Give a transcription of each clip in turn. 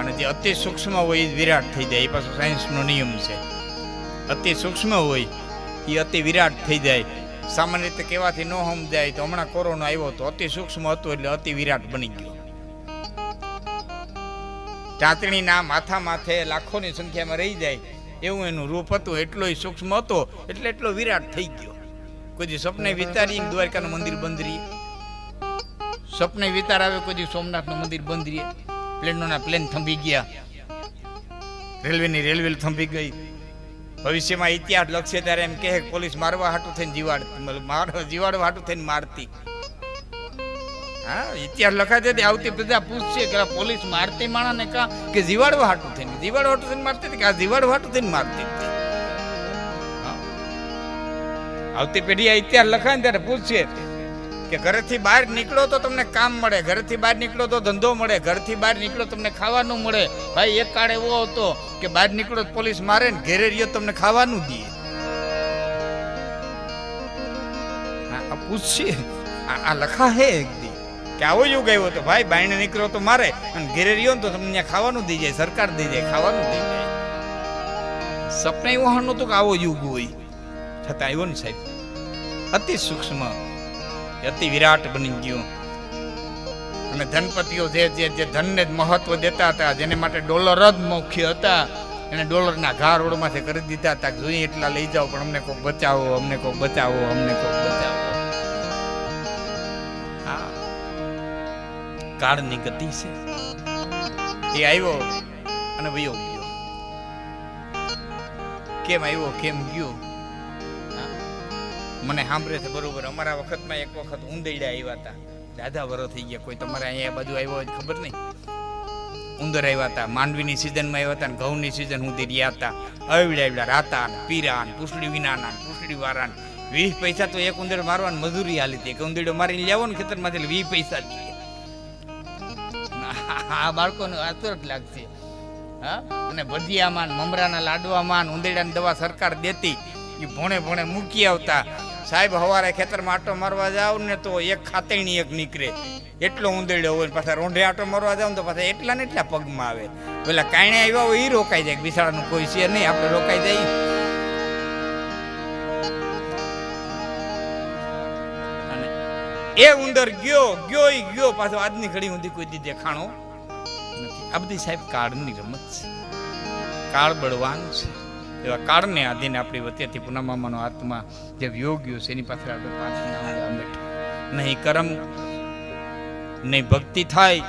અને જે અતિ સૂક્ષ્મ હોય એ વિરાટ થઈ જાય. એ પાછો સાયન્સનો નિયમ છે. અતિ સૂક્ષ્મ હોય એ અતિ વિરાટ થઈ જાય. સામાન્ય રીતે કહેવાથી ન સમજાય તો હમણાં કોરોના આવ્યો તો અતિ સૂક્ષ્મ હતો એટલે અતિ વિરાટ બની ગયો. ચાંદણીના માથા માથે લાખોની સંખ્યામાં રહી જાય એવું એનું રૂપ હતું. એટલો સૂક્ષ્મ હતો એટલે એટલો વિરાટ થઈ ગયો. કોઈ સપને વિચારીએ કે દ્વારકાનું મંદિર બંધ રહીએ. સપને વિચાર આવે કોઈ સોમનાથનું મંદિર બંધ રહીએ. પ્લેનોના પ્લેન થંભી ગયા. રેલવેની રેલવે થંભી ગઈ. ભવિષ્યમાં ઇતિહાસ લખશે ત્યારે એમ કહે પોલીસ મારવા હાટું થઈને જીવાડ મારવા જીવાડવા હાટું થઈને મારતી. હા, ઇતિહાસ લખાય છે આવતી પ્રજા પૂછશે કે પોલીસ મારતી માણસને કા, કે જીવાડવા હાટું થઈને? જીવાડવા હાટું થઈને મારતી કે આ જીવાડવા હાટું થઈને મારતી આવતી પેઢી આ ઇતિહાસ લખાય ત્યારે પૂછશે. કે ઘરેથી બહાર નીકળો તો તમને કામ મળે, ઘરેથી બહાર નીકળો તો ધંધો મળે, ઘરથી બહાર નીકળો તમને ખાવાનું મળે. ભાઈ, એક કાળ એવો હતો કે બહાર નીકળો તો પોલીસ મારે ને ઘેરે રહ્યો તમને ખાવાનું દે. આ પૂછશે. આ લખા હે એક દી. કે આવો યુગ આવ્યો તો ભાઈ, બાયણે નીકળો તો મારે અને ઘેરે રહ્યો ને તો તમને ત્યાં ખાવાનું દઈ જાય, સરકાર દઈ જાય, ખાવાનું દઈ જાય. સપના એવું નહોતું કે આવો યુગ હોય. છતાં આવ્યો ને સાહેબ, અતિ સૂક્ષ્મ અતિ વિરાટ બની ગયું. અને ધનપતિઓ જે જે જે ધનને જ મહત્વ દેતા હતા, જેને માટે ડોલર જ મુખ્ય હતા, એને ડોલરના ઘા રોડમાંથી કરી દીધા હતા જોઈએ એટલા લઈ જાઓ, પણ અમને કોઈ બચાવો, અમને કોઈ બચાવો, અમને કોઈ બચાવો. કાળની ગતિ છે. એ આવ્યો અને વયો ગયો. કેમ આવ્યો? કેમ ગયો. મને સાંભળે છે બરોબર. અમારા વખતમાં એક વખત ઉંદરડા આવ્યા હતા. દાદા વરો થઈ ગયા. કોઈ તમારે અહીંયા બાજુ આવ્યો હોય ખબર નહીં. ઉંદર આવ્યા હતા. માંડવીની સિઝનમાં આવ્યા હતા ઘઉંની સિઝન સુધી રહ્યા હતા. અવડા અવડા રાતા પીરા પૂછડી વિનાના પૂછડી વાળા વીસ પૈસા તો એક ઉંદર મારવાની મજૂરી હાલી હતી. કે ઉંદરડો મારીને લેવો ને ખેતરમાંથી વીસ પૈસા હા આ બાળકોને આતુરત લાગશે. હા? અને ભજીયામાં મમરાના લાડવામાં ઉંદરડાની દવા સરકાર દેતી. એ ભોણે ભોણે મૂકી આવતા. સાહેબ, હવારે ખેતરમાં આટો મારવા જાવ ને તો એક ખાતેણી એક નીકળે. એટલો ઊંધેડ્યો હોય પાછા રોંઢે આટો મારવા જાવ ને તો પાછા એટલા ને એટલા પગમાં આવે. પેલા કાંઈ આવ્યા હોય એ રોકાઈ જાય, બિસાડાનું કોઈ છે નહીં, આપણે રોકાઈ જાય એ ઉંદર ગયો ગયો ઈ ગયો, પાછો આજની ઘડી ઊંધી કોઈ દીધે નથી. આ બધી સાહેબ કાળની રમત છે. કાળ બળવાન છે. એવા કાળને આધીને આપણી વચ્ચેથી પુનમામાનો આત્મા જે યોગ્યો છે, એની પાસે આપણે બેઠા. નહીં કરમ, નહીં ભક્તિ થાય,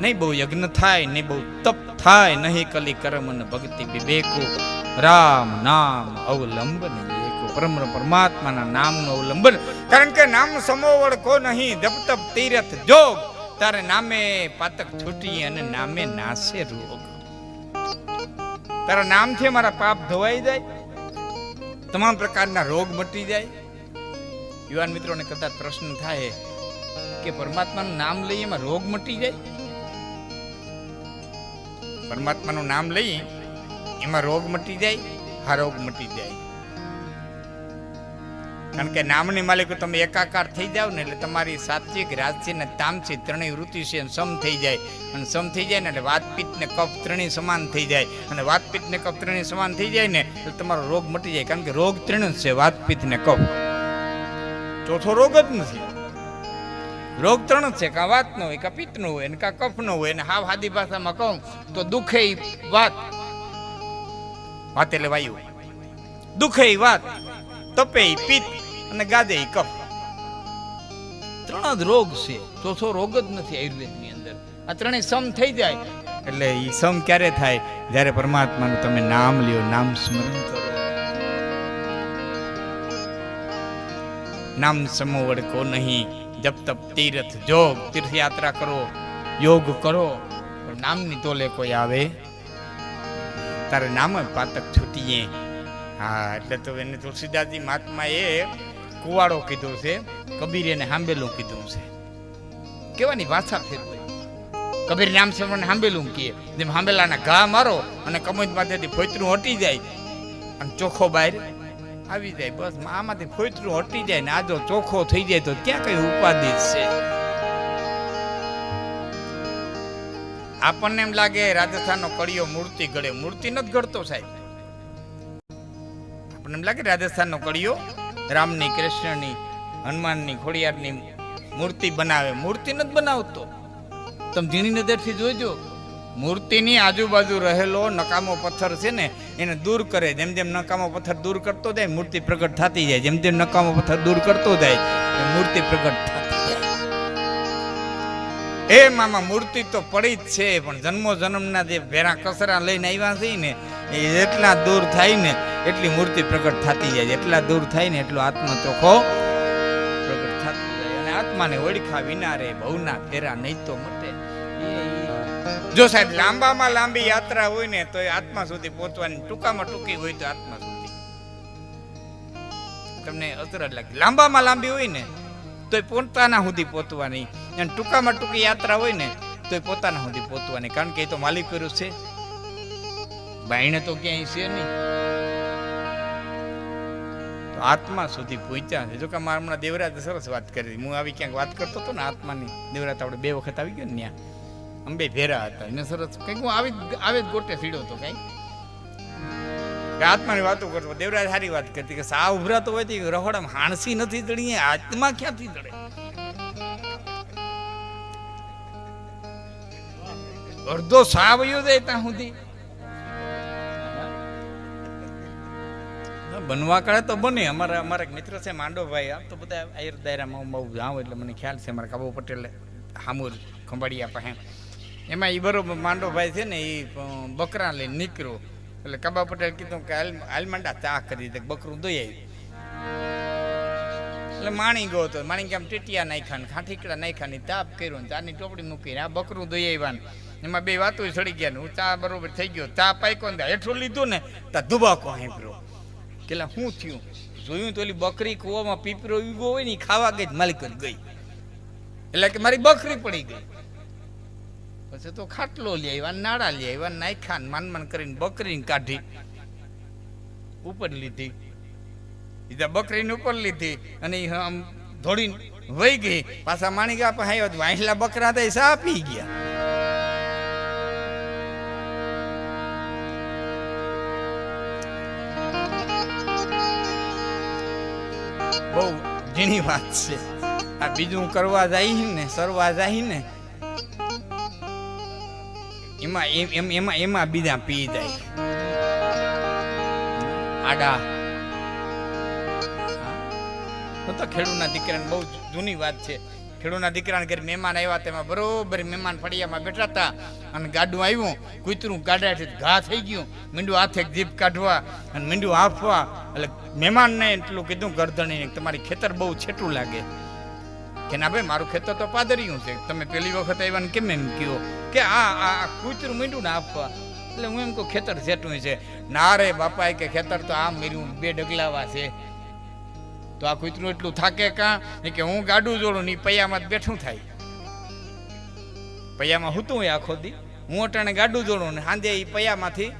નહીં બહુ યજ્ઞ થાય, નહીં બહુ તપ થાય, નહીં કલી કર્મ અને ભક્તિ વિવેકો. રામ નામ અવલંબન એકો. પરમ પરમાત્માના નામનું અવલંબન. કારણ કે નામ સમોવડ કો નહીં, જપ તપ, તીરથ, જોગ. તારે નામે પાતક છૂટી અને નામે નાશે રોગ. તારા નામથી મારા પાપ ધોવાઈ જાય. તમામ પ્રકારના રોગ મટી જાય. યુવાન મિત્રોને કદાચ પ્રશ્ન થાય કે પરમાત્માનું નામ લઈએ એમાં રોગ મટી જાય? પરમાત્માનું નામ લઈએ એમાં રોગ મટી જાય, હા રોગ મટી જાય. કારણ કે નામની માલિકો તમે એકાકાર થઈ જાવ ને એટલે તમારી સાત્વિક રાજસી ને તામસી ત્રણેય વૃત્તિ છે સમ થઈ જાય. અને સમ થઈ જાય ને એટલે વાતપીત ને કફ ત્રણેય સમાન થઈ જાય. અને વાતપીત ને કફ ત્રણેય સમાન થઈ જાય ને એટલે તમારો રોગ મટી જાય. કારણ કે રોગ ત્રણ છે, વાતપીત ને કફ. ચોથો રોગ જ નથી. રોગ ત્રણ જ છે, કાં વાતનો હોય, કાં પિત્તનો હોય ને કાં કફનો હોય ને હાવ હાદી ભાષામાં કહું તો દુખે વાત. વાત એટલે વાયુ. દુખે વાત, તપે પિત્ત અને ગાદે કફ. ત્રણ જ રોગ છે. ચોથો રોગ જ નથી આયુર્વેદની અંદર. આ ત્રણેય સમ થઈ જાય. એટલે એ સમ ક્યારે થાય? જ્યારે પરમાત્માનું તમે નામ લ્યો નામ સ્મરણ કરો. નામ સમો વડકો નહીં. જપ તપ તીર્થ જોગ તીર્થયાત્રા કરો યોગ કરો. પણ નામની તોલે કોઈ આવે? તારે નામ પાતક છૂટીએ. હા એટલે તો એને તુલસીદાસજી મહાત્મા એ કુવાડો કીધો છે કબીર એને હાંબેલું કીધું છે. કેવાની ભાષા ફેરવાય કબીર નામ સમરણ હાંબેલું કીએ જેમ હાંબેલાના ઘા મારો અને કમોજ માથેથી ફોતરું હટી જાય. અને ચોખ્ખો બહાર આવી જાય. બસ આમાંથી ફોતરું હટી જાય ને આ જો ચોખ્ખો થઈ જાય તો ક્યાં કઈ ઉપાધિ છે? આપણને એમ લાગે રાજસ્થાનનો કડિયો મૂર્તિ ઘડે મૂર્તિ નથી ઘડતો સાહેબ. આપણને એમ લાગે રાજસ્થાનનો કડિયો રામની, કૃષ્ણની, હનુમાનની, ખોડિયારની મૂર્તિ બનાવે. મૂર્તિ નથી બનાવતો. તમે ઝીણી નજરથી જોજો. મૂર્તિની આજુબાજુ રહેલો નકામો પથ્થર છે ને, એને દૂર કરે. જેમ જેમ નકામો પથ્થર દૂર કરતો જાય, મૂર્તિ પ્રગટ થતી જાય. જેમ જેમ નકામો પથ્થર દૂર કરતો જાય મૂર્તિ પ્રગટ થતી જાય એ મામા મૂર્તિ તો પડી જ છે, પણ જન્મો જન્મના જે ભેરા કસરા લઈને આવ્યા છે ને, એ એટલા દૂર થાય ને, એટલી મૂર્તિ પ્રગટ થતી જાય એટલા દૂર થાય ને, એટલો આત્મા ચોખ્ખો પ્રગટ થતો જાય અને આત્માને ઓળખા વિના રે ભવના ફેરા નહીં તો મટે. જો સાહેબ, લાંબામાં લાંબી યાત્રા હોય ને, તો એ આત્મા સુધી પહોંચવાની ટૂંકામાં ટૂંકી હોય તો આત્મા સુધી. તમને અસર જ લાગે. લાંબામાં લાંબી હોય ને તો પોતાના સુધી પહોંચવાની અને ટૂંકામાં ટૂંકી યાત્રા હોય ને તો પોતાના સુધી પહોંચવાની કારણ કે એ તો માલિક કર્યું છે. બાઈને તો ક્યાંય છે નહીં. આત્મા સુધી પહોંચ્યા છે. જો કે મારા હમણાં દેવરાજ સરસ વાત કરી. હું આવી ક્યાંક વાત કરતો હતો ને આત્માની. દેવરાજ આપણે બે વખત આવી ગયો ને ત્યાં. અંબે ભેરા હતા. એને સરસ કંઈક હું આવી આવી જ ગોટે સીડ્યો હતો કઈ. આત્માની વાતો કરતો દેવરાજ સારી વાત કરતી કે સા ઉભરાતો હોય તો રહોડામાં હાણસી નથી ચડી આત્મા ક્યાંથી ચડે અડધો સાવ વયો ત્યાં સુધી. બનવા કાળે તો બને. અમારા અમારા મિત્ર છે માંડોભાઈ આમ તો બધા આયર દાયરામાં બહુ જાઉં એટલે મને ખ્યાલ છે મારા કાબુ પટેલ હામુર ખંભાળિયા પાસે. એમાં એ બરોબર માંડોભાઈ છે ને એ બકરા લઈને નીકળ્યો. એટલે કાબા પટેલ કીધું કે હાલ ચા કરી દે, બકરું દોઈ આવ્યું એટલે માણી ગયો હતો માણી કે આમ ટીટિયા નાખ્યા ને ખાંઠીકડા નાખ્યા ને તાપ કર્યો ને ચાની ટોપડી મૂકીને આ બકરું દોઈ આવ્યા એમાં બે વાતો સડી ગયા ને, હું ચા બરોબર થઈ ગયો, ચા પાક્યો ને હેઠું લીધું ને ત્યાં દુબાકો હેંપરો કેલા શું થયું? જોયું તો ઓલી બકરી કૂવામાં પીપરો ઉગો હોય ને ખાવા ગઈ માલિક ગઈ. એટલે કે મારી બકરી પડી ગઈ. પછી તો ખાટલો લઈ આવ્યા, નાળા લઈ આવ્યા, નાખ્યા માન માન કરીને બકરીને કાઢી. ઉપર લીધી. બીજા બકરીને ઉપર લીધી અને આમ ધોડીને વહી ગઈ. પાછા માણી ગયા પણ આવ્યો વાંસલા બકરા તો સા પી ગયા. બહુ ઝીણી વાત છે. આ બીજું કરવા જાય ને, સરવા જાય ને એમાં એમ એમ એમાં બીજા પી જાય. આડા. હું? તો ખેડૂતના દીકરાને બહુ જૂની વાત છે. ખેડૂતના દીકરાને ઘરે મહેમાન આવ્યા તેમાં બરોબર મહેમાન ફળિયામાં બેઠા હતા અને ગાડું આવ્યું, કૂતરું ગાડાથી ઘા થઈ ગયું. મીંડું હાથે જીભ કાઢવા અને મીંડું આપવા એટલે મહેમાનને એટલું કીધું ગરદણીને તમારી ખેતર બહુ છેટું લાગે. કે, ના ભાઈ, મારું ખેતર તો પાદરિયું છે. તમે પેલી વખત આવ્યા કેમ એમ કયો? કે આ આ કૂતરું મીંડું ને આપવા. એટલે હું એમ કહું, ખેતર છેટું છે. ના રે બાપા કે ખેતર તો આમ મેર્યું, બે ડગલાવા છે. તો આ કૂતરું એટલું થાકે કાં? કે, હું ગાડું જોડું ની પૈયામાં બેઠું થાય. પૈયામાં હું હોય આખો દી? હું અટાણે ગાડું જોડું ને સાંજે એ પૈયામાંથી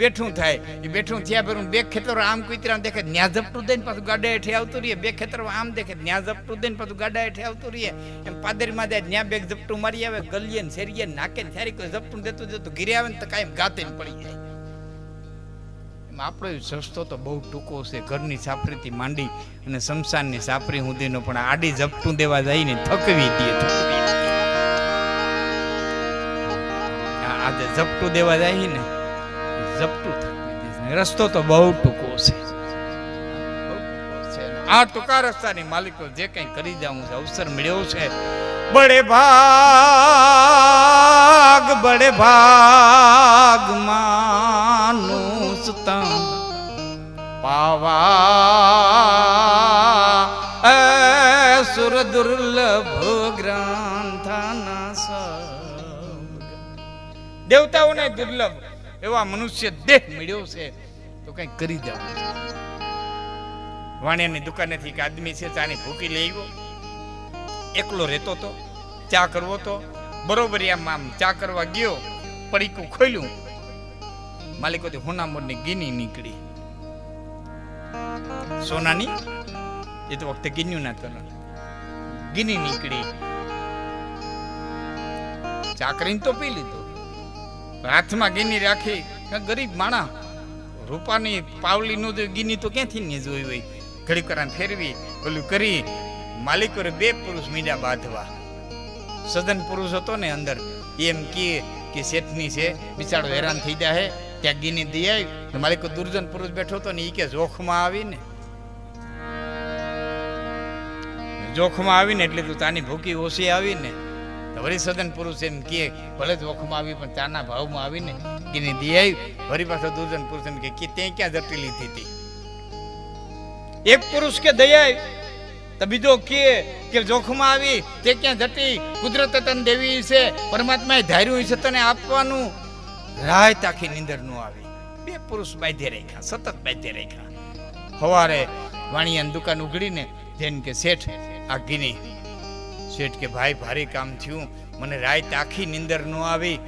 બેઠું થાય. એ બેઠું થયા પર બે ખેતરો આમ કુતરા દેખે ન્યા ઝપટું દઈને પાછું ગાડા હેઠે આવતું રહીએ. બે ખેતરો આમ દેખે ન્યા ઝપટું દઈને પાછું ગાડા હેઠે આવતું રહીએ. એમ પાદરીમાં જાય, ન્યા બે ઝપટું મારી આવે, ગલીએ ને શેરીએ નાકે ને સારી કોઈ ઝપટું દેતું જતું ઘીરે આવે ને તો કાંઈ ગાતે પડી જાય. આપણો સસ્તો તો બહુ ટૂંકો છે. ઘરની સાપરીથી માંડી અને શમશાનની સાપરી સુધીનો પણ આડી ઝપટું દેવા જઈને થકવી દે, થકવી. આજે ઝપટું દેવા જાય ને ઝપટું થકવી દે રસ્તો તો બહુ ટૂંકો છે. આ ટૂંકા રસ્તાની માલિકો જે કંઈ કરી જાઉં છે અવસર મળ્યો છે. બડે ભાગ બડે ભાગ માનુસતા પાવા, એ સુર દુર્લભ ગ્રંથના દેવતાઓને દુર્લભ એવા મનુષ્ય દેહ મળ્યો છે, તો કઈ કરી દેવું વાણિયાની દુકાનેથી એક આદમી છે, ચાની ભૂકી લઈ ગયો એકલો રહેતો તો, ચા કરવો તો. બરોબર આમ આમ ચા કરવા ગયો, પડીકું ખોલ્યું. માલિકોથી હોનામોરની ગીની નીકળી. સોનાની? એ તો વખતે ગીન્યું ના તો ગીની નીકળી. ચા કરીને તો પી લીધો. હાથમાં ગીની રાખી. ગરીબ માણા રૂપાની પાવલી નું ગીની તો ક્યાંથી ને જોઈ હોય? ઘડી કરાને ફેરવી, ઓલું કરી, માલિકોરે બે પુરુષ મીડા બાંધવા. સદન પુરુષ હતો ને અંદર. એમ કે કે શેઠની છે, બિચારો હેરાન થઈ જાય ત્યાં ગીની દઈ આવી માલિકો દુર્જન પુરુષ બેઠો હતો ને એ કે જોખમાં આવીને. જોખમાં આવીને એટલે તું તાની ભૂકી ઓછી આવીને. વળી સદન પુરુષ એમ કે ભલે જોખમાં આવી, પણ ચાના ભાવમાં આવીને એને દઈ આવી પાછો દુર્જન પુરુષ એમ કે તે ક્યાં જટી લીધી હતી? એક પુરુષ કે દયા તો બીજો કે કે જોખમાં આવી, તે ક્યાં જટી? કુદરત તન દેવી છે, પરમાત્માએ ધાર્યું છે, તને આપવાનું. રાત આખી નીંદર નો આવી. બે પુરુષ બાંધે રાખ્યા, સતત બાંધે રાખ્યા. સવારે વાણિયાની દુકાન ઉઘડીને જેમ કે શેઠ આ ગીની શેઠ કે ભાઈ ભારે કામ થયું. મને રાત આખી નીંદર ન આવી.